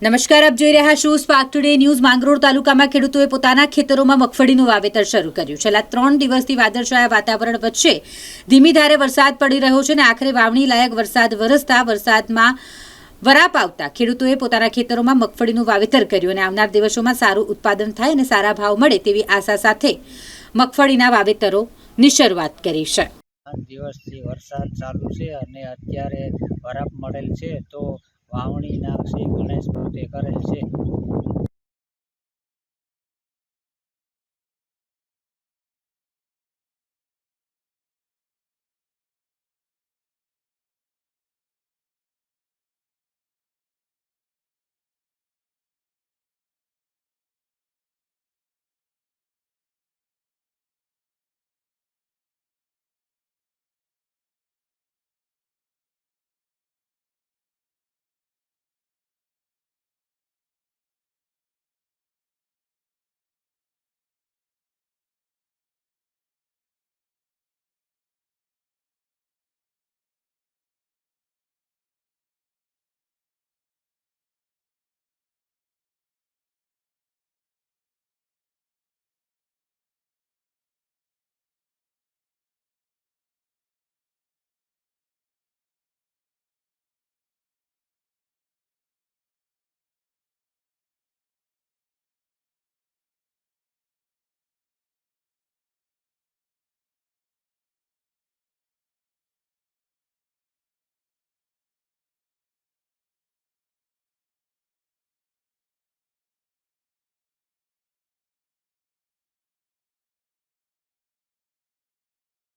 નમસ્કાર, આપ જોઈ રહ્યા છો સ્પાર્ક ટુડે ન્યૂઝ. માંગરોળ તાલુકામાં ખેડૂતોએ પોતાના ખેતરોમાં મગફળીનું વાવેતર શરૂ કર્યું છેલ્લા ત્રણ દિવસથી વાદળછાયા વાતાવરણ વચ્ચે ધીમી ધારે વરસાદ પડી રહ્યો છે અને આખરે વાવણી લાયક વરસાદ વરસતા વરસાદમાં વરાપ આવતા ખેડૂતોએ પોતાના ખેતરોમાં મગફળીનું વાવેતર કર્યું અને આવનાર દિવસોમાં સારું ઉત્પાદન થાય અને સારા ભાવ મળે તેવી આશા સાથે મગફળીના વાવેતરોની શરૂઆત કરી છે. દિવસથી વરસાદ ચાલુ છે અને અત્યારે વરાપ મળેલ છે, તો વાવણીના શ્રી ગણેશ પોતે કરે છે.